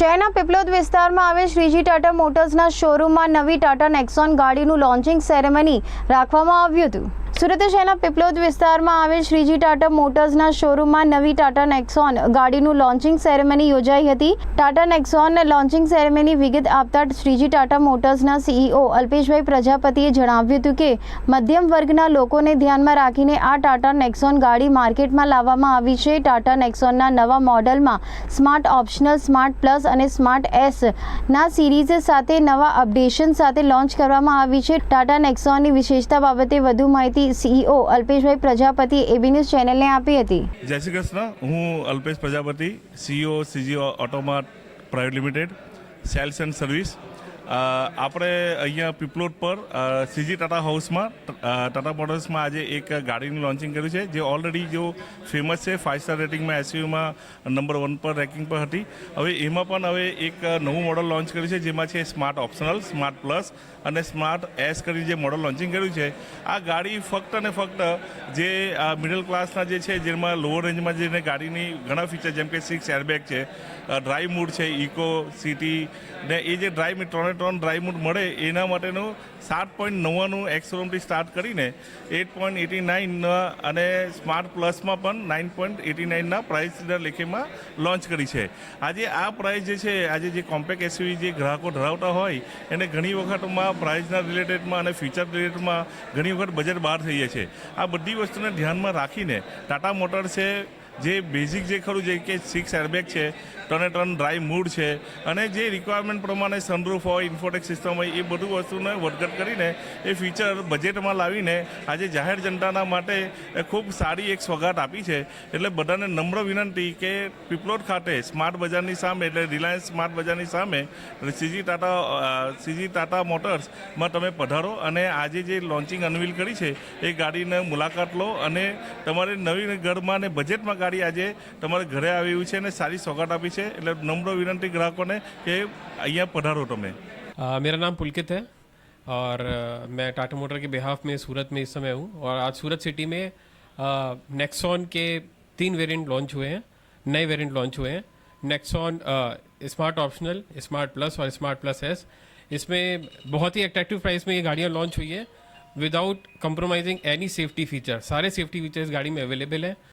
શહેરના પીપલોદ વિસ્તારમાં આવેલ શ્રીજી ટાટા મોટર્સના શોરૂમમાં નવી ટાટા નેક્સોન ગાડીનું લોન્ચિંગ સેરેમની રાખવામાં આવ્યું હતું. સુરત શહેરના પીપલોદ વિસ્તારમાં આવેલ શ્રીજી ટાટા મોટર્સના શોરૂમમાં નવી ટાટા નેક્સોન ગાડીનું લોન્ચિંગ સેરેમની યોજાઈ હતી. ટાટા નેક્સોન લોન્ચિંગ સેરેમની વિગત આપતા શ્રીજી ટાટા મોટર્સના સીઈઓ અલ્પેશભાઈ પ્રજાપતિએ જણાવ્યું હતું કે, મધ્યમ વર્ગના લોકોને ધ્યાનમાં રાખીને આ ટાટા નેક્સોન ગાડી માર્કેટમાં લાવવામાં આવી છે. ટાટા નેક્સોનના નવા મોડલમાં સ્માર્ટ ઓપ્શનલ, સ્માર્ટ પ્લસ અને સ્માર્ટ એસ ના સિરીઝ સાથે નવા અપડેશન સાથે લોન્ચ કરવામાં આવી છે. ટાટા નેક્સોનની વિશેષતા બાબતે વધુ માહિતી સીઈઓ અલ્પેશભાઈ પ્રજાપતિ એબી ન્યૂઝ ચેનલને આપી હતી. જય શ્રી કૃષ્ણ. હું Alpesh Prajapati CEO CG Automart private limited sales and service આપણે અહીંયા પીપલોટ પર સીજી ટાટા હાઉસમાં ટાટા મોટર્સમાં આજે એક ગાડીનું લોન્ચિંગ કર્યું છે, જે ઓલરેડી જો ફેમસ છે ફાઇવ સ્ટાર રેટિંગમાં એસયુમાં નંબર વન પર રેકિંગ પર હતી. હવે એમાં પણ હવે એક નવું મોડલ લોન્ચ કર્યું છે, જેમાં છે સ્માર્ટ ઓપ્શનલ સ્માર્ટ પ્લસ અને સ્માર્ટ એસ કરી જે મોડલ લોન્ચિંગ કર્યું છે. આ ગાડી ફક્ત અને ફક્ત જે મિડલ ક્લાસના જે છે, જેમાં લોઅર રેન્જમાં જેને ગાડીની ઘણા ફીચર જેમ કે સિક્સ એરબેગ છે ડ્રાઈવ મૂડ છે ઇકો સિટી ને એ જે ડ્રાઈવ ત્રણે ત્રણ ડ્રાય મૂડ મળે એના માટેનું સાત પોઈન્ટ નવ્વાણું એક્સરોમથી સ્ટાર્ટ કરીને એટ પોઈન્ટ એટી નાઇનના અને સ્માર્ટ પ્લસમાં પણ નાઇન પોઈન્ટ એટી નાઇનના પ્રાઇસ લેખેમાં લોન્ચ કરી છે. આજે આ પ્રાઇસ જે છે, આજે જે કોમ્પેક્ટ એસયુવી જે ગ્રાહકો ધરાવતા હોય, એને ઘણી વખતમાં પ્રાઇસના રિલેટેડમાં અને ફીચર રિલેટેડમાં ઘણી વખત બજેટ બહાર થઈ જાય છે. આ બધી વસ્તુને ધ્યાનમાં રાખીને ટાટા મોટર્સે જે બેઝિક જે ખરું છે કે સિક્સ એરબેગ છે ટને ટન ડ્રાઈવ મૂડ છે. અને જે રિક્વાયરમેન્ટ પ્રમાણે સનરૂફ હોય ઇન્ફોટેક સિસ્ટમ હોય, એ બધું વસ્તુને વધઘટ કરીને એ ફીચર બજેટમાં લાવીને આજે જાહેર જનતાના માટે ખૂબ સારી એક સોગાટ આપી છે. એટલે બધાને નમ્ર વિનંતી કે પીપલોટ ખાતે સ્માર્ટ બજારની સામે એટલે રિલાયન્સ સ્માર્ટ બજારની સામે સીજી ટાટા સીજી ટાટા મોટર્સમાં તમે પધારો અને આજે જે લોન્ચિંગ અનવીલ કરી છે, એ ગાડીને મુલાકાત લો અને તમારે નવી ઘરમાં ને બજેટમાં ગાડી આજે તમારે ઘરે આવી છે અને સારી સોગાટ આપી છે. એટલે નમ્ર વિનંતી ગ્રાહકોને કે અહીંયા પધારો તમે आ, मेरा नाम पुलकित है और अ, मैं टाटा मोटर के बिहाफ में सूरत में इस समय हूँ और आज सूरत सिटी में नेक्सॉन के तीन वेरिएंट लॉन्च हुए हैं नए वेरिएंट लॉन्च हुए हैं Nexon smart optional smart plus और स्मार्ट प्लस एस इसमें बहुत ही अट्रैक्टिव प्राइस में ये गाड़ियाँ लॉन्च हुई है without compromising any safety feature सारे सेफ्टी फीचर इस गाड़ी में अवेलेबल हैं